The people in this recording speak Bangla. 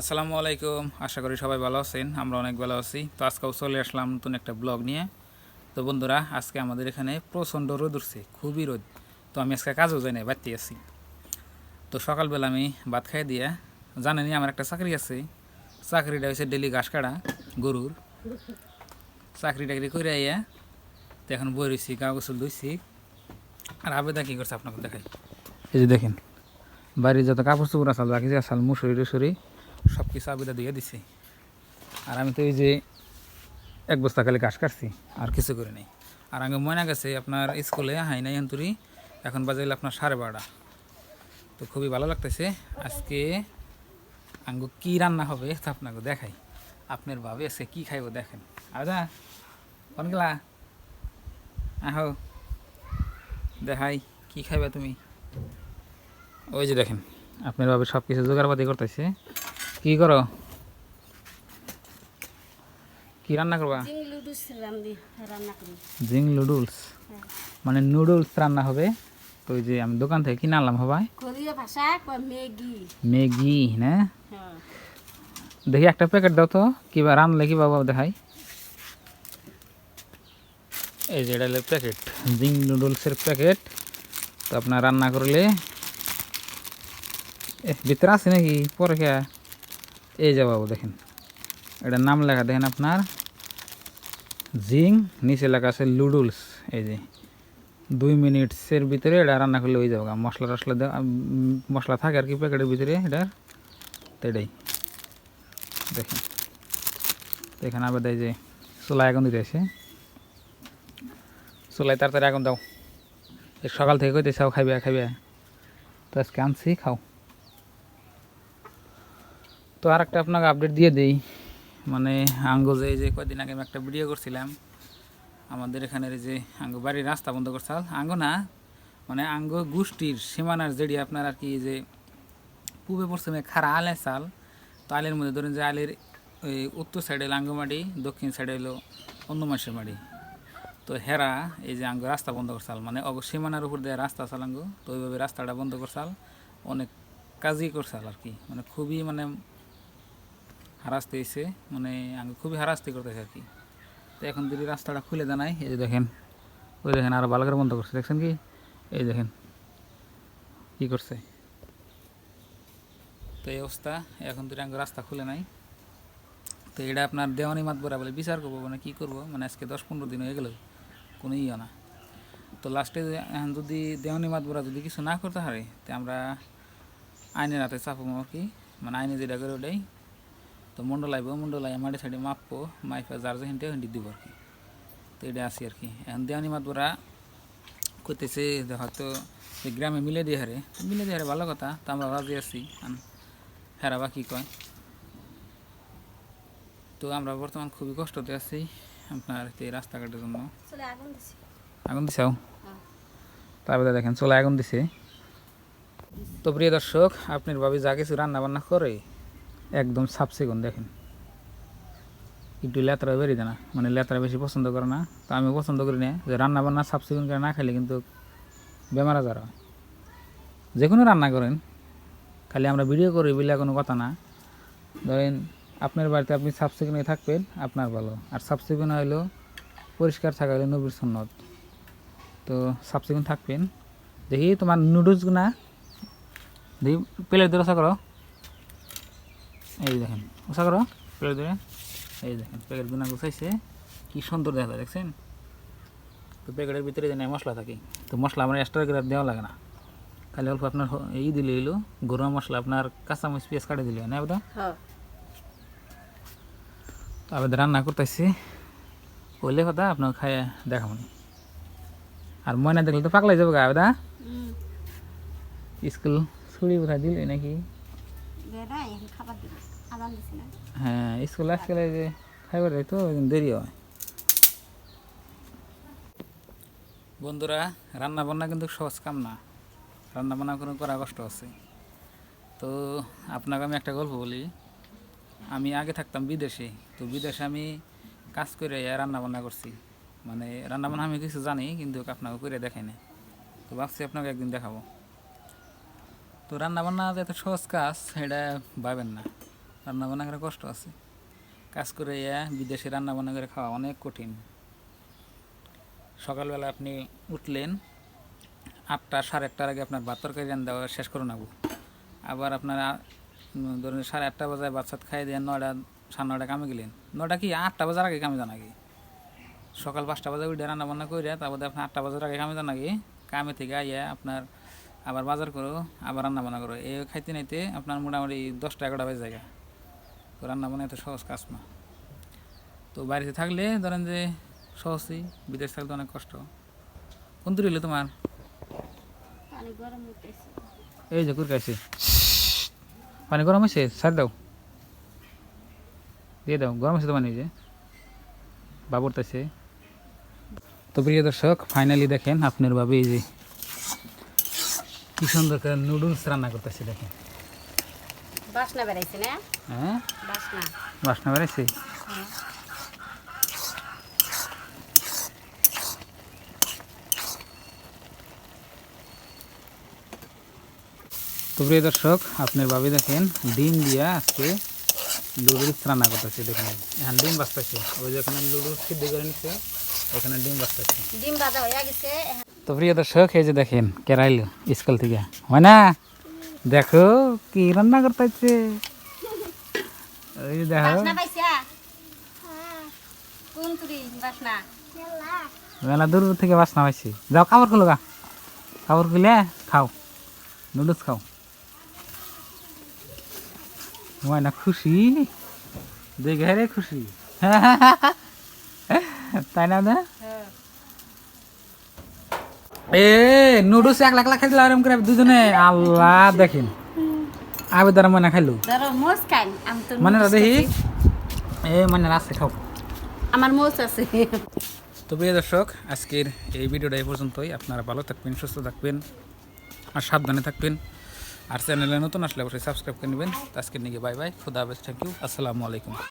আসসালামু আলাইকুম। আশা করি সবাই ভালো আছেন, আমরা অনেক ভালো আছি। তো আজকেও চলে আসলাম নতুন একটা ব্লগ নিয়ে। তো বন্ধুরা, আজকে আমাদের এখানে প্রচণ্ড রোদ উঠছে, খুবই রোদ। তো আমি আজকে কাজও যাই না বাড়তে আছি। তো সকালবেলা আমি ভাত খাই দিয়ে জানেনি আমার একটা চাকরি আছে। চাকরিটা হয়েছে ডেলি ঘাস কাটা, গরুর। চাকরি টাকরি করে আইয়া, তো এখন বই রয়েছি গা গোসল ধুইছি। আর আবেদা কী করছে আপনাকে দেখাই। এই যে দেখেন, বাড়ির যত কাপড় চোপড় আসাল কিছু আসাল মুসুরি টুসুরি সব কিছু আবিদা দিয়ে দিছি। আর আমি তো এই যে এক বস্তা খালি ঘাস কাটছি, আর কিছু করে নেই। আর আগে ময়না গেছে, আপনার স্কুলে, হাই নাই অন্তরি এখন বাজাইলে আপনার সাড়ে বারোটা। তো খুবই ভালো লাগতেছে। আজকে আঙ্গু কি রান্না হবে তা আপনাকে দেখাই। আপনার ভাবে আছে কি খাইব দেখেন। আদা কোন গেলা? আহো, দেখাই, কি খাইবা তুমি? ওই যে দেখেন, আপনার ভাবে সব কিছু জোগাড়পাতি করতেছে। কি করো? কি রান্না করবা? চিং লুডুস রান্দি রান্না করি। জিং নুডলস হ্যাঁ। মানে নুডলস রান্না হবে। তো ওই যে আমি দোকান থেকে কিনে আনলাম হবাই। কোরিয়া ভাষা কয় ম্যাগি। ম্যাগি না? হ্যাঁ। দেখি একটা প্যাকেট দাও তো কিবা রানলে কি বাবা দেখাই। এই যে এটা প্যাকেট জিং নুডলসের প্যাকেট তো আপনার রান্না করলে এ ভিতরে আছে নাকি? পরে কে এই যে বাবু, দেখেন। এটার নাম লেখা, দেখেন আপনার, জিং, নিচে লেখা আছে লুডলস এই যে, দুই মিনিটসের ভিতরে এটা রান্না করলে হয়ে যাবে। মশলা টশলা মশলা থাকে আর কি প্যাকেটের ভিতরে, এটার। তো এটাই। দেখেন এখানে আবার দেয় যে চুলা আগুন দিতে আছে। চুলায় তাড়াতাড়ি আগুন দাও। সকাল থেকে কইতে চাও খাইবে খাইবে। তো আজকে আনছি, খাও। তো আর একটা আপনাকে আপডেট দিয়ে দিই। মানে আঙ্গো যে কয়দিন আগে আমি একটা ভিডিও করছিলাম, আমাদের এখানের যে আঙ্গো বাড়ির রাস্তা বন্ধ করছাল আঙ্গো না মানে আঙ্গো গোষ্ঠীর সীমানার যেটি আপনার আর কি যে পূবে পশ্চিমে খারা আলে চাল, তো আলের মধ্যে ধরেন যে আলের ওই উত্তর সাইডে হলো আঙ্গমাটি দক্ষিণ সাইডে হলো অন্য মাসের মাটি। তো হেরা এই যে আঙ্গ রাস্তা বন্ধ করছাল মানে অগ সীমানার উপর দিয়ে রাস্তা চাল আঙ্গ তো ওইভাবে রাস্তাটা বন্ধ করছাল অনেক কাজই করছাল আর কি। মানে খুবই মানে হারাস্তে হয়েছে মানে আমি খুবই হারাস্তি করতেছে আর কি। তো এখন যদি রাস্তাটা খুলে জানাই, এই যে দেখেন, ওই দেখেন আরও ভালো করে বন্ধ করছে, দেখছেন কি? এই দেখেন, কি করছে? তো এই অবস্থা, এখন আঙ্গ রাস্তা খুলে নাই, তো এটা আপনার দেওয়ানি মাতবরা বলে বিচার করব মানে কী করব? মানে আজকে দশ পনেরো দিন হয়ে গেল, কোনো ইয়ে না। তো লাস্টে এখন যদি দেওয়ানি মাতবরা যদি কিছু না করতে পারে তো আমরা আইনের হাতে চাপবো আর কি। মানে আইনে যেটা করে ওটাই তো মন্ডল আইব মন্ডল আই মাটি সাইডে মাপবো মাইফা যার যে হিন্টে হিন্দি দিব আর কি। তো এটা আসি আর কি। এখন দেওয়ানি মাতবরা করতেছে হয়তো এই গ্রামে মিলে দিয়ে হারে। মিলে দিয়ে হারে ভালো কথা তো আমরা রাজি আছি। হেরা বা কী কয়। তো আমরা বর্তমান খুবই কষ্টতে আছি আপনার এই রাস্তাঘাটের জন্য। আগুন দিছি। আগুন দিছাও হ্যাঁ। তারপরে দেখেন চলে আগুন দিছে। তো প্রিয় দর্শক আপনার ভাবি যা কিছু রান্না বান্না করে একদম সাফ সিগুন, দেখেন। একটু লেতরা বেরিয়ে দেয় না মানে লেতরা বেশি পছন্দ করে না। তো আমি পছন্দ করি না, যে রান্না বান্না সাফ সিগুন করে না খেলে কিন্তু বেমার আজার হয়। যে কোনো রান্না করেন, খালি আমরা ভিডিও করি বলে কোনো কথা না। ধরেন, আপনার বাড়িতে আপনি সাফ সিকুনে থাকবেন, আপনার ভালো। আর সাফ সিকুন হইলেও পরিষ্কার থাকা হইল নবীর সন্ন্যত তো সাফ সিকুন থাকবেন। দেখি তোমার নুডলস না দেখি প্লেট ধরে ওসা করো। এই দেখেন ওসা করো প্লেট ধরে। এই দেখেন প্যাকেট গুনা গুছাইছে। কি সুন্দর দেখা যায় দেখছেন? তো প্যাকেটের ভিতরে যে মশলা থাকে। তো মশলা আমার এক্সট্রা করে দেওয়া লাগে না। খালি অল্প আপনার এই দিলে এলো গরম মশলা আপনার কাঁচামরিচ পেঁয়াজ কাটে দিলে না বোধ হ্যাঁ। তো আবেদন রান্না করতেছি। হইলে কথা আপনার খাইয়ে দেখাবনি আর ময়না দেখলে তো পাকলাই যাবে গা আবেদা স্কুল ছুটি কোথায় দিলে নাকি? খাবার না হ্যাঁ স্কুল আজকাল যে খাইবার তো দেরি হয়। বন্ধুরা রান্না বান্না কিন্তু সহজ কাম না। রান্না বান্না করে করা কষ্ট আছে। তো আপনাকে আমি একটা গল্প বলি। আমি আগে থাকতাম বিদেশে, তো বিদেশে আমি কাজ করে রান্না বান্না করছি। মানে রান্না বান্না আমি কিছু জানি, কিন্তু আপনাকে করে দেখাই না তো ভাবছি আপনাকে একদিন দেখাবো। তো রান্না বান্না যে এত সহজ কাজ এটা ভাবেন না। রান্না বান্না করে কষ্ট আছে। কাজ করে ইয়া বিদেশে রান্না বান্না করে খাওয়া অনেক কঠিন। সকালবেলা আপনি উঠলেন, আটটা, সাড়ে আটটার আগে আপনার ভাত তরকারি রান্না দেওয়া শেষ করে নেব। আবার আপনার ধরুন সাড়ে আটটা বাজায় সাত খাই দিয়ে নয়টা, সাড়ে নয়টা কামে গেলেন। নয়টা কি? আটটা বাজার আগে কামে যান আগে। সকাল পাঁচটা বাজে উঠে রান্না বান্না করে তারপরে আপনার আটটা বাজার আগে কামে যান আগে। কামে থেকে আইয়া আপনার আবার বাজার করো, আবার রান্না বান্না করো। এই খাইতে নাইতে আপনার মোটামুটি দশটা, এগারোটা বাজে জায়গা। রান্না বান্না এত সহজ কাজ না। তো বাড়িতে থাকলে ধরেন যে সহজই বিদেশ থাকলে অনেক কষ্ট। কোন দূর হইল তোমার? এই যে কুরকাইছে পানি গরম হয়েছে ছাড় দাও। দিয়ে দাও গরম হয়েছে তো পানি ওই যে বাবুরতেছে তো প্রিয় দর্শক ফাইনালি দেখেন আপনার ভাবে এই যে কি সুন্দর করে নুডলস রান্না করতেছে দেখেন। বাসনা বেড়াইছে না? হ্যাঁ? বাসনা। বাসনা বেড়াইছে? তো প্রিয় দর্শক আপনার ভাবি দেখেন ডিম দিয়া আজকে লুডুলস রান্না করতেছে দেখেন। এখন ডিম বাঁচতেছে ওই যে ওখানে লুডুলস সিদ্ধ করে নিচ্ছে ওখানে ডিম বাঁচতেছে ডিম বাজা হয়ে গেছে তো প্রিয় দর্শক এই যে দেখেন কেরাইল স্কুল থেকে। হয় না? দেখো কি রান্না করতেছে? ওই দেখো। বাসনা পাইছা? কোন তুরি বাসনা? মেলা দূর থেকে বাসনা পাইছি। যাও কাপড় খুলো গা। কাপড় খুলে খাও। নুডলস খাও। ময়না খুশি। দেখে রে খুশি। তাই না না এ নুডলস এক লাখ লাখ খাইছিল আরাম করে দুজনে। আল্লাহ দেখেন। আবে দ্বারা ময়না খাইলো। মানে দেখি। এ মানে রাস্তা খাও। আমার মোজ আছে। তো প্রিয় দর্শক আজকের এই ভিডিওটা এই পর্যন্তই। আপনারা ভালো থাকবেন সুস্থ থাকবেন আর সাবধানে থাকবেন। আর চ্যানেলে নতুন আসলে অবশ্যই সাবস্ক্রাইব করে নেবেন। আজকের নিয়ে বাই বাই। খুদা হাফেজ থ্যাংক ইউ আসসালামু আলাইকুম।